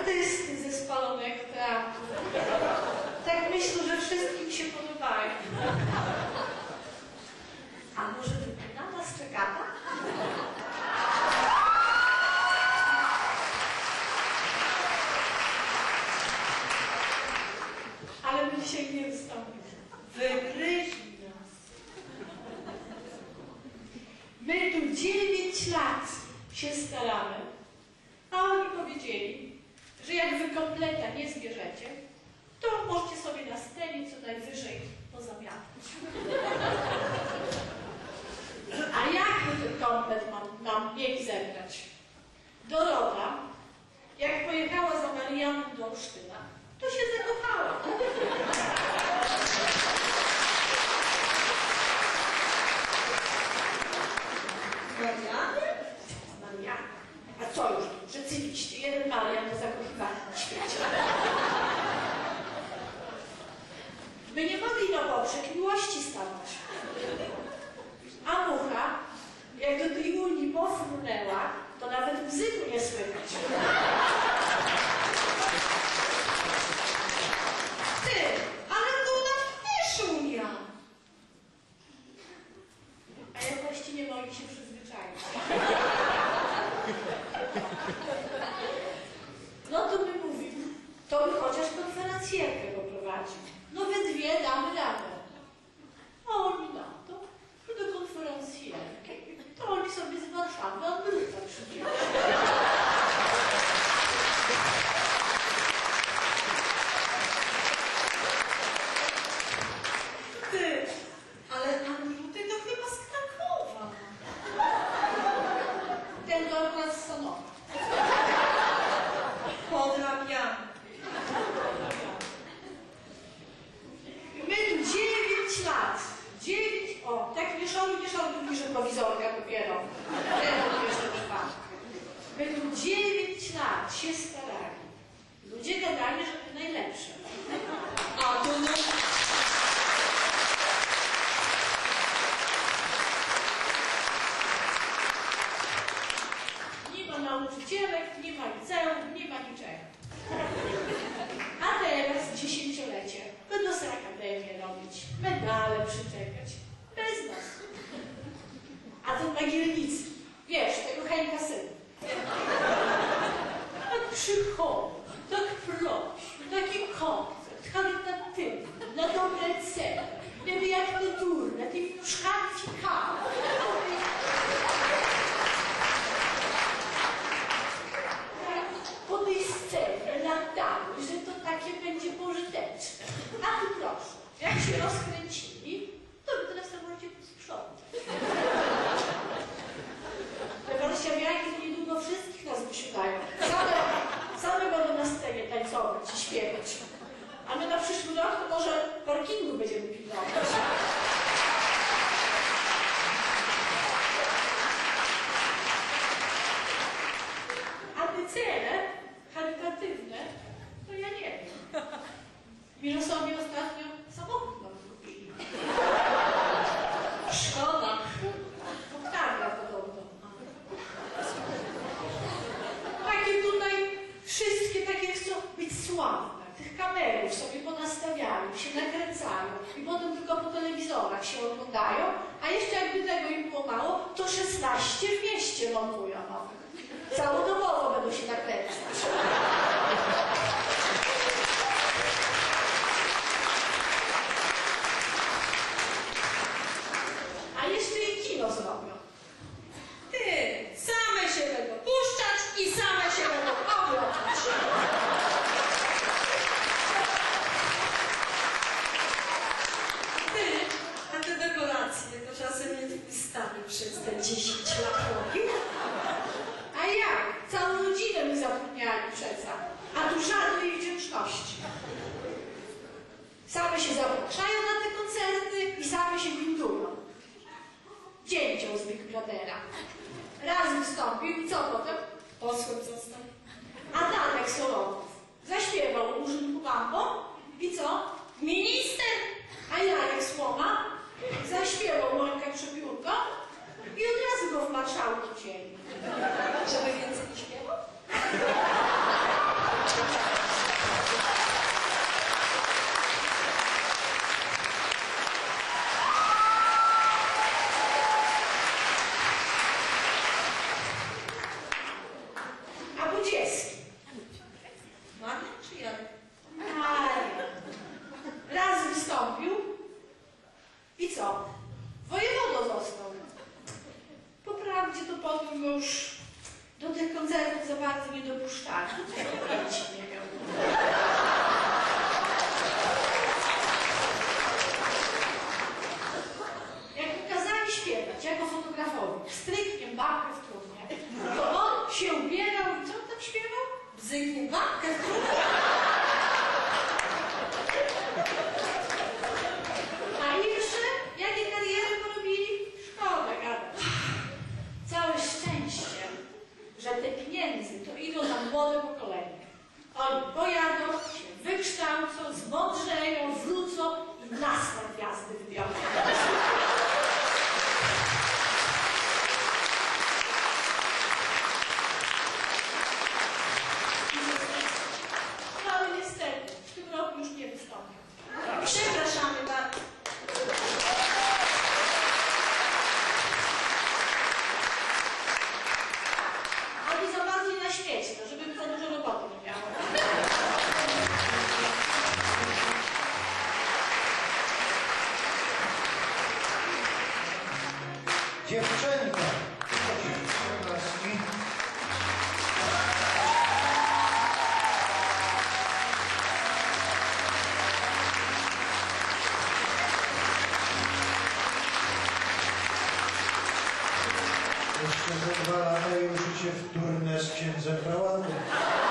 artysty ze spalonych teatru. Tak myślę, że wszystkim się podobają. A może wypina nas czekata? to możecie sobie na scenie co najwyżej pozamiatać. A jak ten komplet mam, mam mieli zebrać? Dorota, jak pojechała za Marianem do Olsztyna, No to my mówimy, to by chociaż konferencjerkę poprowadził. No we dwie damy radę. A oni na to, do konferencjerki, to oni sobie z Warszawy Ameryka przyjechali. nauczycielek, nie ma liceum, nie ma niczego. A teraz dziesięciolecie. Będą sobie akademię robić, medale przyczekać. Bez nas. A ten Magielnicki, wiesz, tego Henka syn. Tak przychodzi, tak prosi, taki koncert charytatywny, na dobre cele, niby jak to tu sino zrobią. Ty, same się będą puszczać i same się będą oglądać. Ty, a te dekoracje to czasem nie taki stary przez te 10 lat. wziął z Big Brothera. Raz wystąpił i co potem? Posłem został. A Danek Soloków zaśpiewał Urzynku Bambo i co? Minister! A Jarek Słoma zaśpiewał Monika Przepiórko i od razu go w marszałki wzięli. Żeby I co? Wojewodą został. Po prawdzie to potem już do tych koncertów za bardzo nie dopuszczali. Coś. dziewczęta. Jeszcze za dwa lata już się w turnę z księdzem Bałamy.